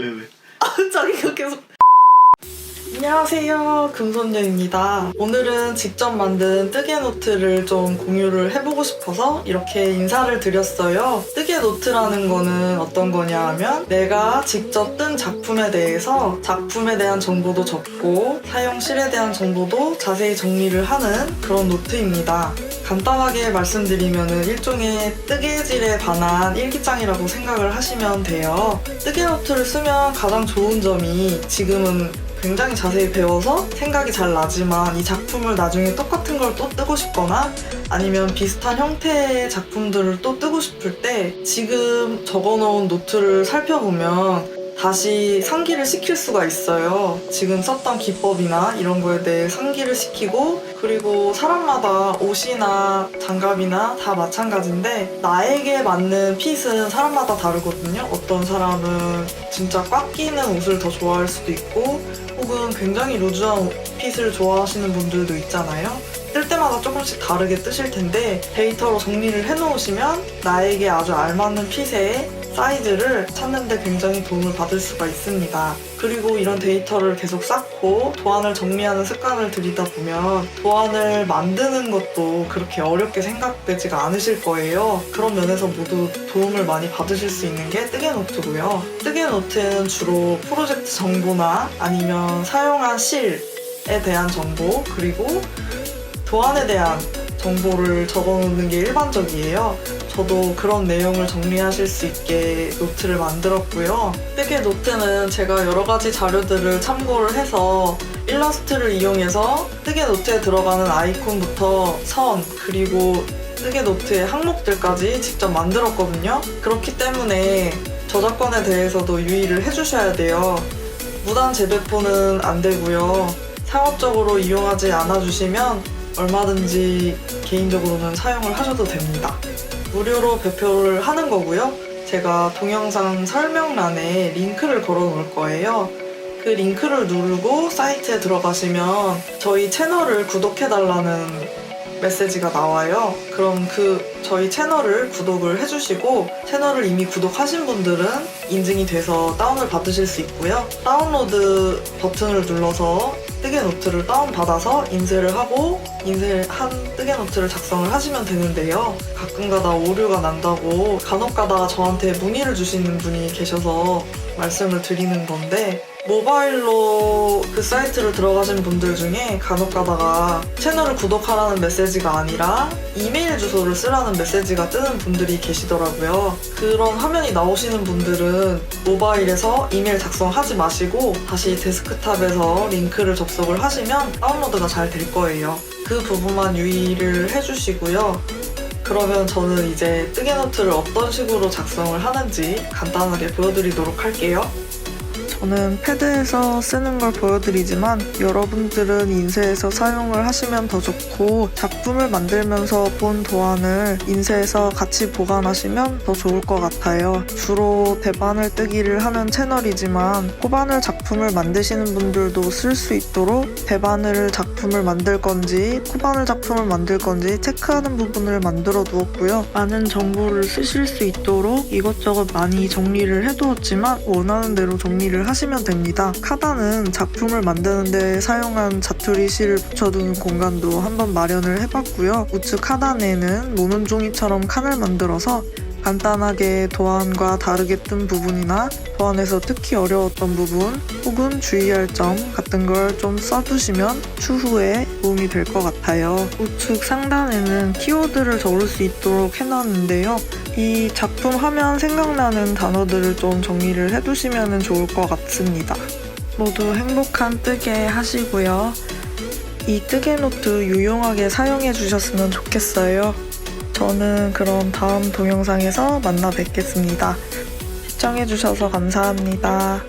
왜 왜? 아 자기가 계속 안녕하세요. 금손녀입니다. 오늘은 직접 만든 뜨개 노트를 좀 공유를 해보고 싶어서 이렇게 인사를 드렸어요. 뜨개 노트라는 거는 어떤 거냐 하면 내가 직접 뜬 작품에 대해서 작품에 대한 정보도 적고 사용실에 대한 정보도 자세히 정리를 하는 그런 노트입니다. 간단하게 말씀드리면 일종의 뜨개질에 관한 일기장이라고 생각을 하시면 돼요. 뜨개 노트를 쓰면 가장 좋은 점이 지금은 굉장히 자세히 배워서 생각이 잘 나지만 이 작품을 나중에 똑같은 걸 또 뜨고 싶거나 아니면 비슷한 형태의 작품들을 또 뜨고 싶을 때 지금 적어놓은 노트를 살펴보면 다시 상기를 시킬 수가 있어요. 지금 썼던 기법이나 이런 거에 대해 상기를 시키고 그리고 사람마다 옷이나 장갑이나 다 마찬가지인데 나에게 맞는 핏은 사람마다 다르거든요. 어떤 사람은 진짜 꽉 끼는 옷을 더 좋아할 수도 있고 혹은 굉장히 루즈한 핏을 좋아하시는 분들도 있잖아요. 뜰 때마다 조금씩 다르게 뜨실 텐데 데이터로 정리를 해놓으시면 나에게 아주 알맞는 핏의 사이즈를 찾는데 굉장히 도움을 받을 수가 있습니다. 그리고 이런 데이터를 계속 쌓고 도안을 정리하는 습관을 들이다 보면 도안을 만드는 것도 그렇게 어렵게 생각되지가 않으실 거예요. 그런 면에서 모두 도움을 많이 받으실 수 있는 게 뜨개 노트고요. 뜨개 노트는 주로 프로젝트 정보나 아니면 사용한 실에 대한 정보 그리고 도안에 대한 정보를 적어놓는 게 일반적이에요. 저도 그런 내용을 정리하실 수 있게 노트를 만들었고요. 뜨개 노트는 제가 여러 가지 자료들을 참고를 해서 일러스트를 이용해서 뜨개 노트에 들어가는 아이콘부터 선, 그리고 뜨개 노트의 항목들까지 직접 만들었거든요. 그렇기 때문에 저작권에 대해서도 유의를 해주셔야 돼요. 무단 재배포는 안 되고요. 상업적으로 이용하지 않아 주시면 얼마든지 개인적으로는 사용을 하셔도 됩니다. 무료로 배표를 하는 거고요. 제가 동영상 설명란에 링크를 걸어 놓을 거예요. 그 링크를 누르고 사이트에 들어가시면 저희 채널을 구독해달라는 메시지가 나와요. 그럼 그 저희 채널을 구독을 해주시고 채널을 이미 구독하신 분들은 인증이 돼서 다운을 받으실 수 있고요. 다운로드 버튼을 눌러서 뜨개 노트를 다운받아서 인쇄를 하고 인쇄한 뜨개 노트를 작성을 하시면 되는데요. 가끔가다 오류가 난다고 간혹가다 저한테 문의를 주시는 분이 계셔서 말씀을 드리는 건데 모바일로 그 사이트를 들어가신 분들 중에 간혹 가다가 채널을 구독하라는 메시지가 아니라 이메일 주소를 쓰라는 메시지가 뜨는 분들이 계시더라고요. 그런 화면이 나오시는 분들은 모바일에서 이메일 작성하지 마시고 다시 데스크탑에서 링크를 접속을 하시면 다운로드가 잘 될 거예요. 그 부분만 유의를 해주시고요. 그러면 저는 이제 뜨개 노트를 어떤 식으로 작성을 하는지 간단하게 보여드리도록 할게요. 저는 패드에서 쓰는 걸 보여드리지만 여러분들은 인쇄해서 사용을 하시면 더 좋고 작품을 만들면서 본 도안을 인쇄해서 같이 보관하시면 더 좋을 것 같아요. 주로 대바늘 뜨기를 하는 채널이지만 코바늘 작품을 만드시는 분들도 쓸 수 있도록 대바늘 작품을 만들 건지 코바늘 작품을 만들 건지 체크하는 부분을 만들어 두었고요. 많은 정보를 쓰실 수 있도록 이것저것 많이 정리를 해두었지만 원하는 대로 정리를 하시면 됩니다. 카단은 작품을 만드는데 사용한 자투리 실을 붙여두는 공간도 한번 마련을 해봤고요. 우측 하단에는 모는 종이처럼 칸을 만들어서 간단하게 도안과 다르게 뜬 부분이나 도안에서 특히 어려웠던 부분 혹은 주의할 점 같은 걸 좀 써두시면 추후에 도움이 될 것 같아요. 우측 상단에는 키워드를 적을 수 있도록 해놨는데요. 이 작품 하면 생각나는 단어들을 좀 정리를 해두시면 좋을 것 같습니다. 모두 행복한 뜨개 하시고요. 이 뜨개 노트 유용하게 사용해 주셨으면 좋겠어요. 저는 그럼 다음 동영상에서 만나 뵙겠습니다. 시청해 주셔서 감사합니다.